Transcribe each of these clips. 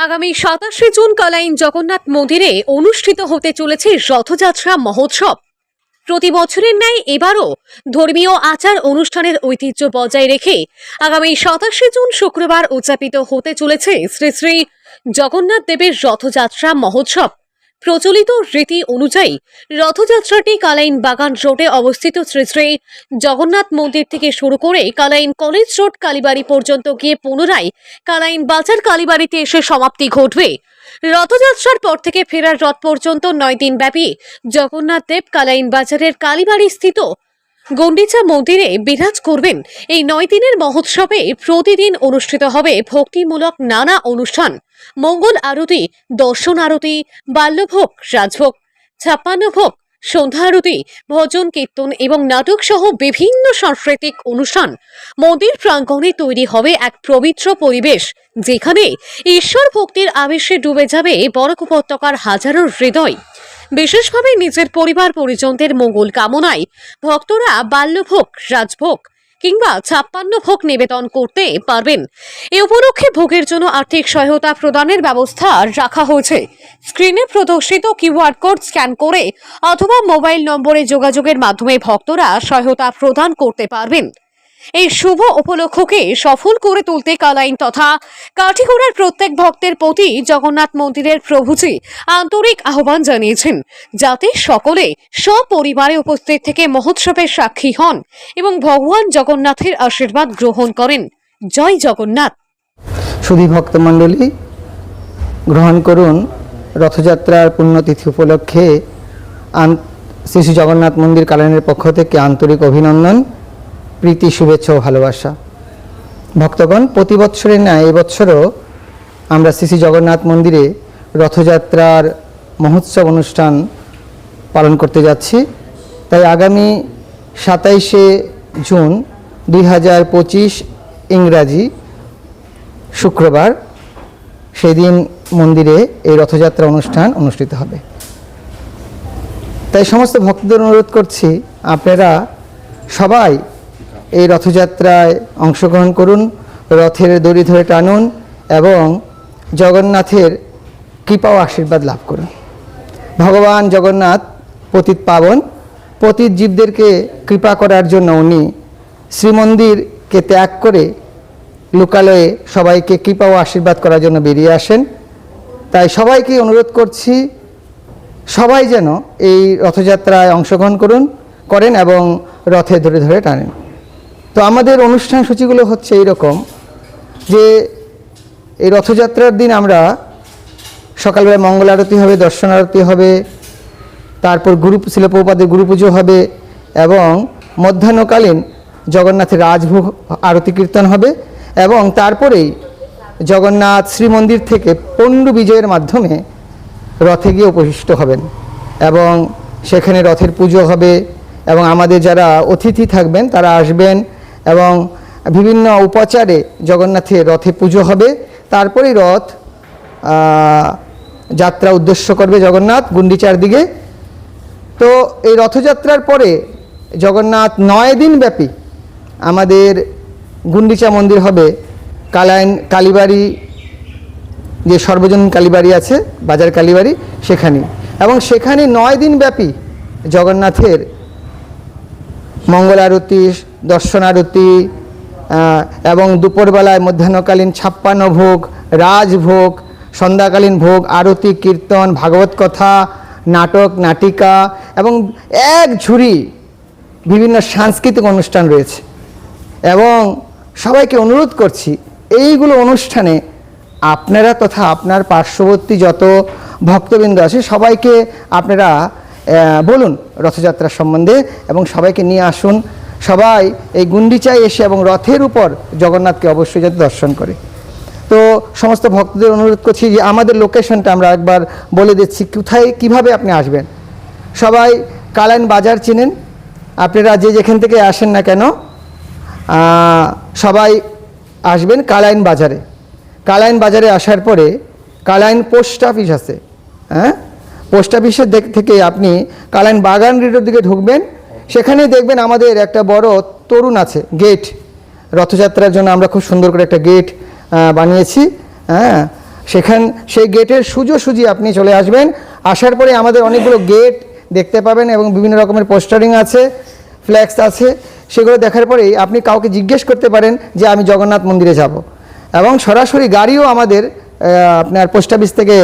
আগামী সাতাশে জুন কালাইন জগন্নাথ মন্দিরে অনুষ্ঠিত হতে চলেছে রথযাত্রা মহোৎসব। প্রতি বছরের ন্যায় এবারও ধর্মীয় আচার অনুষ্ঠানের ঐতিহ্য বজায় রেখে আগামী সাতাশে জুন শুক্রবার উদযাপিত হতে চলেছে শ্রী শ্রী জগন্নাথ দেবের রথযাত্রা মহোৎসব। প্রচলিত রীতি অনুযায়ী রথযাত্রাটি কালাইন বাগান রোডে অবস্থিত শ্রী শ্রী জগন্নাথ মন্দির থেকে শুরু করে কালাইন কলেজ রোড, কালীবাড়ি পর্যন্ত গিয়ে পুনরায় কালাইন বাজার কালীবাড়িতে এসে সমাপ্তি ঘটবে। রথযাত্রার পর থেকে ফেরার রথ পর্যন্ত নয় দিন ব্যাপী জগন্নাথ দেব কালাইন বাজারের কালীবাড়ি স্থিত গন্ডিচা মন্দিরে বিরাজ করবেন। এই নয় দিনের মহোৎসবে প্রতিদিন অনুষ্ঠিত হবে ভক্তিমূলক নানা অনুষ্ঠান। মঙ্গল আরতি, দর্শন আরতি, বাল্যভোগ, রাজভোগ ছাপ্পান্ন ভোগ, সন্ধ্যা আরতি, ভজন কীর্তন এবং নাটক সহ বিভিন্ন সাংস্কৃতিক অনুষ্ঠান মন্দির প্রাঙ্গণে তৈরি হবে এক পবিত্র পরিবেশ, যেখানে ঈশ্বর ভক্তির আবেশে ডুবে যাবে বরক উপত্যকার হাজারো হৃদয়। বিশেষভাবে নিজের পরিবার পরিজনদের মঙ্গল কামনায় ভক্তরা বাল্যভোগ, রাজভোগ কিংবা ছাপ্পান্ন ভোগ নিবেদন করতে পারবেন। এ উপলক্ষে ভোগের জন্য আর্থিক সহায়তা প্রদানের ব্যবস্থা রাখা হয়েছে। স্ক্রিনে প্রদর্শিত কিউআর কোড স্ক্যান করে অথবা মোবাইল নম্বরে যোগাযোগের মাধ্যমে ভক্তরা সহায়তা প্রদান করতে পারবেন। এই শুভ উপলক্ষকে সফল করে তুলতে কালাইন তথা কাঠিগোড়ার প্রত্যেক ভক্তের প্রতি জগন্নাথ মন্দিরের প্রভুজি আন্তরিক আহ্বান জানিয়েছেন, যাতে সকলে সপরিবারে উপস্থিত থেকে মহোৎসবের সাক্ষী হন এবং ভগবান জগন্নাথের আশীর্বাদ গ্রহণ করেন। জয় জগন্নাথ। সুধী ভক্তমণ্ডলী গ্রহণ করুন রথযাত্রার পুণ্যতিথি উপলক্ষে শ্রী শ্রী জগন্নাথ মন্দির কালাইনের পক্ষ থেকে আন্তরিক অভিনন্দন। প্রীতি, শুভেচ্ছা ও ভালোবাসা। ভক্তগণ, প্রতি বৎসরের ন্যায় এবছরও আমরা শ্রী শ্রী জগন্নাথ মন্দিরে রথযাত্রার মহোৎসব অনুষ্ঠান পালন করতে যাচ্ছি। তাই আগামী সাতাইশে জুন দুই হাজার পঁচিশ ইংরাজি শুক্রবার সেদিন মন্দিরে এই রথযাত্রা অনুষ্ঠান অনুষ্ঠিত হবে। তাই সমস্ত ভক্তদের অনুরোধ করছি, আপনারা সবাই এই রথযাত্রায় অংশগ্রহণ করুন, রথের দড়ি ধরে টানুন এবং জগন্নাথের কৃপা ও আশীর্বাদ লাভ করুন। ভগবান জগন্নাথ পতিত পাবন, পতিত জীবদেরকে কৃপা করার জন্য উনি শ্রীমন্দিরকে ত্যাগ করে লোকালয়ে সবাইকে কৃপা ও আশীর্বাদ করার জন্য বেরিয়ে আসেন। তাই সবাইকে অনুরোধ করছি, সবাই যেন এই রথযাত্রায় অংশগ্রহণ করুন, করেন এবং রথে ধরে ধরে টানেন। তো আমাদের অনুষ্ঠান সূচিগুলো হচ্ছে এইরকম যে এই রথযাত্রার দিন আমরা সকালবেলা মঙ্গল আরতি হবে, দর্শন আরতি হবে, তারপর গুরু শিলপ্রপাদের গুরু পুজো হবে এবং মধ্যাহ্নকালীন জগন্নাথের রাজভোগ আরতি কীর্তন হবে এবং তারপরেই জগন্নাথ শ্রীমন্দির থেকে পণ্ডু বিজয়ের মাধ্যমে রথে গিয়ে উপবিষ্ট হবেন এবং সেখানে রথের পুজো হবে এবং আমাদের যারা অতিথি থাকবেন তারা আসবেন এবং বিভিন্ন উপচারে জগন্নাথের রথে পুজো হবে। তারপরেই রথ যাত্রা উদ্দেশ্য করবে জগন্নাথ গুন্ডিচার দিকে তো এই রথযাত্রার পরে জগন্নাথ নয় দিন ব্যাপী আমাদের গুন্ডিচা মন্দির হবে। কালাইন, কালীবাড়ি, যে সর্বজনীন কালীবাড়ি আছে, বাজার কালীবাড়ি সেখানে এবং সেখানে নয় দিন ব্যাপী জগন্নাথের মঙ্গল আরতি দর্শন আরতি আহ, এবং দুপুরবেলায় মধ্যাহ্নকালীন ছাপ্পান্ন ভোগ রাজভোগ সন্ধ্যাকালীন ভোগ আরতি কীর্তন ভাগবত কথা নাটক নাটিকা এবং এক ঝুড়ি বিভিন্ন সাংস্কৃতিক অনুষ্ঠান রয়েছে। এবং সবাইকে অনুরোধ করছি এইগুলো অনুষ্ঠানে আপনারা তথা আপনার পার্শ্ববর্তী যত ভক্তবৃন্দ আছে সবাইকে আপনারা বলুন রথযাত্রা সম্বন্ধে এবং সবাইকে নিয়ে আসুন। সবাই এই গুন্ডিচায় এসে এবং রথের উপর জগন্নাথকে অবশ্যই যাতে দর্শন করে। তো সমস্ত ভক্তদের অনুরোধ করছি যে আমাদের লোকেশনটা আমরা একবার বলে দিচ্ছি, কোথায়, কীভাবে আপনি আসবেন? সবাই কালাইন বাজার চিনেন। আপনারা যে যেখান থেকে আসেন না কেন সবাই আসবেন কালাইন বাজারে। কালাইন বাজারে আসার পরে কালাইন পোস্ট অফিস আছে হ্যাঁ? পোস্ট অফিসের দিক থেকে আপনি কালাইন বাগান রোডের দিকে ঢুকবেন সেখানে দেখবেন আমাদের একটা বড় তরুণ আছে গেট রথযাত্রার জন্য আমরা খুব সুন্দর করে একটা গেট বানিয়েছি হ্যাঁ। সেখান, সেই গেটের সোজাসুজি আপনি চলে আসবেন। আসার পরে আমাদের অনেকগুলো গেট দেখতে পাবেন এবং বিভিন্ন রকমের পোস্টারিং আছে ফ্ল্যাক্স আছে। সেগুলো দেখার পরেই আপনি কাউকে জিজ্ঞেস করতে পারেন যে আমি জগন্নাথ মন্দিরে যাব। এবং সরাসরি গাড়িও আমাদের আপনার পোস্ট অফিস থেকে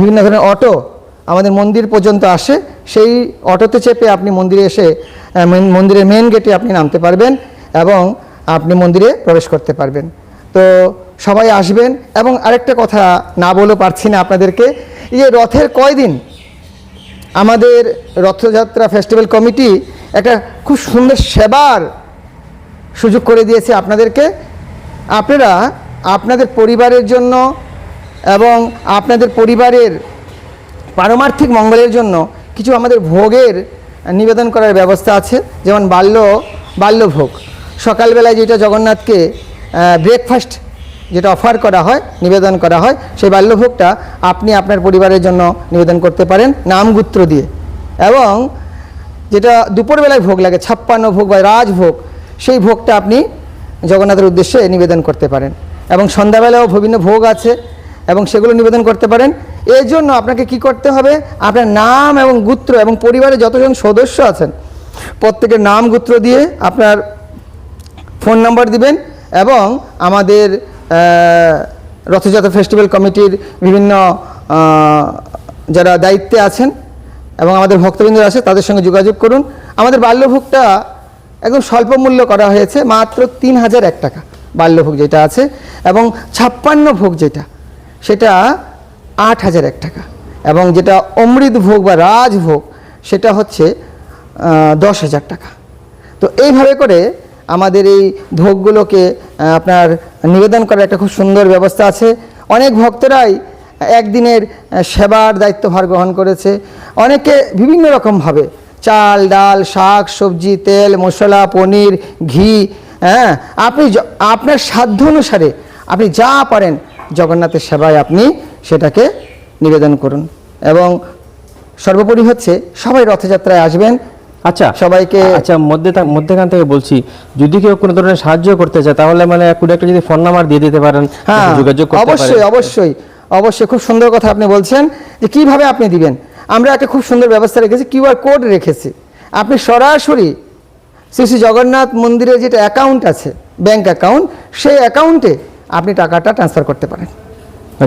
বিভিন্ন ধরনের অটো আমাদের মন্দির পর্যন্ত আসে। সেই অটোতে চেপে আপনি মন্দিরে এসে মন্দিরের মেন গেটে আপনি নামতে পারবেন এবং আপনি মন্দিরে প্রবেশ করতে পারবেন। তো সবাই আসবেন এবং আরেকটা কথা না বলেও পারছি না আপনাদেরকে। যে রথের কয়দিন? আমাদের রথযাত্রা ফেস্টিভ্যাল কমিটি একটা খুব সুন্দর সেবার সুযোগ করে দিয়েছে আপনাদেরকে। আপনারা আপনাদের পরিবারের জন্য এবং আপনাদের পরিবারের পারমার্থিক মঙ্গলের জন্য কিছু আমাদের ভোগের নিবেদন করার ব্যবস্থা আছে, যেমন বাল্য, বাল্যভোগ। সকালবেলায় যেটা জগন্নাথকে ব্রেকফাস্ট যেটা অফার করা হয়, নিবেদন করা হয়, সেই বাল্যভোগটা আপনি আপনার পরিবারের জন্য নিবেদন করতে পারেন নামগুত্র দিয়ে। এবং যেটা দুপুরবেলায় ভোগ লাগে, ছাপ্পান্ন ভোগ বা রাজভোগ, সেই ভোগটা আপনি জগন্নাথের উদ্দেশ্যে নিবেদন করতে পারেন। এবং সন্ধ্যাবেলাও বিভিন্ন ভোগ আছে, এবং সেগুলো নিবেদন করতে পারেন। এর জন্য আপনাকে কি করতে হবে? আপনার নাম এবং গোত্র এবং পরিবারে যতজন সদস্য আছেন, প্রত্যেকের নাম গোত্র দিয়ে আপনার ফোন নাম্বার দিবেন এবং আমাদের রথযাত্রা ফেস্টিভ্যাল কমিটির বিভিন্ন যারা দায়িত্বে আছেন এবং আমাদের ভক্তবৃন্দ আছে, তাদের সঙ্গে যোগাযোগ করুন। আমাদের বাল্যভোগটা একদম স্বল্প মূল্য করা হয়েছে, মাত্র তিন হাজার এক টাকা বাল্যভোগ যেটা আছে এবং ছাপ্পান্ন ভোগ যেটা, সেটা আট হাজার এক টাকা। এবং যেটা অমৃত ভোগ বা রাজভোগ সেটা হচ্ছে দশ হাজার টাকা। তো এইভাবে করে আমাদের এই ভোগগুলোকে আপনার নিবেদন করার একটা খুব সুন্দর ব্যবস্থা আছে। অনেক ভক্তরাই একদিনের সেবার দায়িত্বভার গ্রহণ করেছে। অনেকে বিভিন্ন রকমভাবে চাল, ডাল, শাক, সবজি, তেল, মশলা, পনির, ঘি হ্যাঁ আপনি আপনার সাধ্য অনুসারে আপনি যা পারেন জগন্নাথের সেবায় আপনি সেটাকে নিবেদন করুন। এবং সর্বোপরি হচ্ছে সবাই রথযাত্রায় আসবেন। আচ্ছা সবাইকে আচ্ছা মধ্যে মধ্যেখান থেকে বলছি যদি কেউ কোনো ধরনের সাহায্য করতে চায় তাহলে মানে কোনো একটা যদি ফোন নাম্বার দিয়ে দিতে পারেন হ্যাঁ যোগাযোগ করতে অবশ্যই অবশ্যই অবশ্যই খুব সুন্দর কথা আপনি বলছেন যে কীভাবে আপনি দিবেন। আমরা একটা খুব সুন্দর ব্যবস্থা রেখেছি কিউআর কোড রেখেছি। আপনি সরাসরি শ্রী শ্রী জগন্নাথ মন্দিরে যেটা অ্যাকাউন্ট আছে ব্যাংক অ্যাকাউন্ট সেই অ্যাকাউন্টে আপনি টাকাটা ট্রান্সফার করতে পারেন।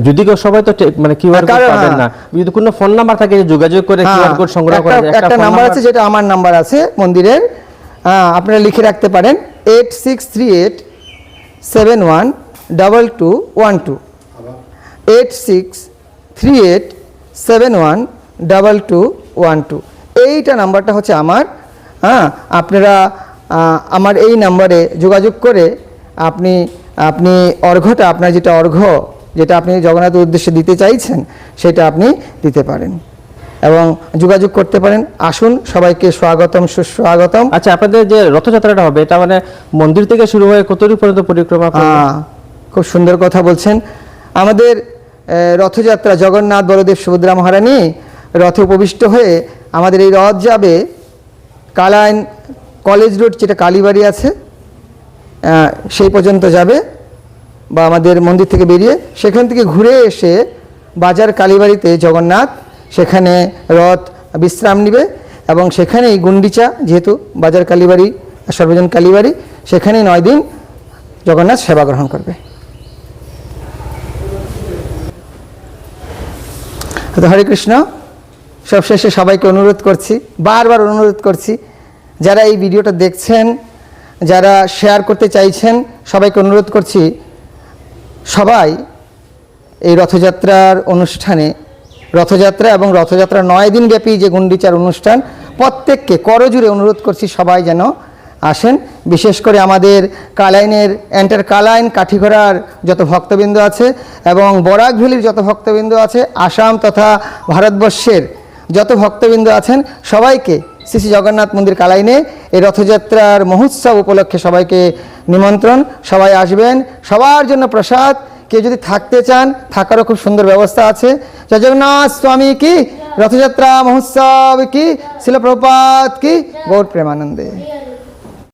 যদি কেউ সবাই তো মানে কিউআর কোড পাবেন না। যদি কোনো ফোন নাম্বার থাকে যোগাযোগ করে কিউআর কোড সংগ্রহ করা হ্যাঁ, একটা- যায় একটা নাম্বার আছে যেটা আমার নাম্বার আছে মন্দিরের। হ্যাঁ, আপনারা লিখে রাখতে পারেন। Eight six three eight seven one double two one two eight six three eight seven one double two one two এইটা নাম্বারটা হচ্ছে আমার। হ্যাঁ আপনারা আমার এই নাম্বারে যোগাযোগ করে আপনি আপনি অর্ঘ্যটা আপনার যেটা অর্ঘ্য যেটা আপনি জগন্নাথের উদ্দেশ্যে দিতে চাইছেন সেটা আপনি দিতে পারেন। এবং যোগাযোগ করতে পারেন। আসুন সবাইকে স্বাগতম সুস্বাগতম। আচ্ছা আপনাদের যে রথযাত্রাটা হবে এটা মানে মন্দির থেকে শুরু হয়ে কতটুকু পর্যন্ত পরিক্রমা খুব সুন্দর কথা বলছেন। আমাদের রথযাত্রা জগন্নাথ বলদেব সুভদ্রা মহারানী রথে উপবিষ্ট হয়ে আমাদের এই রথ যাবে কালাইন কলেজ রোড যেটা কালীবাড়ি আছে। সেই পর্যন্ত যাবে বা আমাদের মন্দির থেকে বেরিয়ে সেখান থেকে ঘুরে এসে বাজার কালীবাড়িতে জগন্নাথ, সেখানে রথ, বিশ্রাম নেবে এবং সেখানেই গুন্ডিচা, যেহেতু বাজার কালীবাড়ি, সর্বজন কালীবাড়ি, সেখানেই নয় দিন জগন্নাথ সেবা গ্রহণ করবে। হরে কৃষ্ণ, সবশেষে সবাইকে অনুরোধ করছি, বারবার অনুরোধ করছি, যারা এই ভিডিওটা দেখছেন যারা শেয়ার করতে চাইছেন, সবাইকে অনুরোধ করছি, সবাই এই রথযাত্রার অনুষ্ঠানে, রথযাত্রা এবং রথযাত্রা নয় দিন ব্যাপী যে গুন্ডিচার অনুষ্ঠান, প্রত্যেককে করজুড়ে অনুরোধ করছি সবাই যেন আসেন। বিশেষ করে আমাদের কালাইনের, এন্টার কালাইন কাঠিঘোড়ার যত ভক্তবৃন্দ আছে এবং বরাক ভ্যালির যত ভক্তবৃন্দ আছে, আসাম তথা ভারতবর্ষের যত ভক্তবৃন্দ আছেন, সবাইকে শ্রী জগন্নাথ মন্দির কালাইনে এই রথযাত্রার মহোৎসব উপলক্ষে সবাইকে নিমন্ত্রণ, সবাই আসবেন, সবার জন্য প্রসাদ, কেউ যদি থাকতে চান, থাকারও খুব সুন্দর ব্যবস্থা আছে। জগন্নাথ স্বামী কি, রথযাত্রা মহোৎসব কি, শিলপ্রপাত কি গৌর প্রেমানন্দে।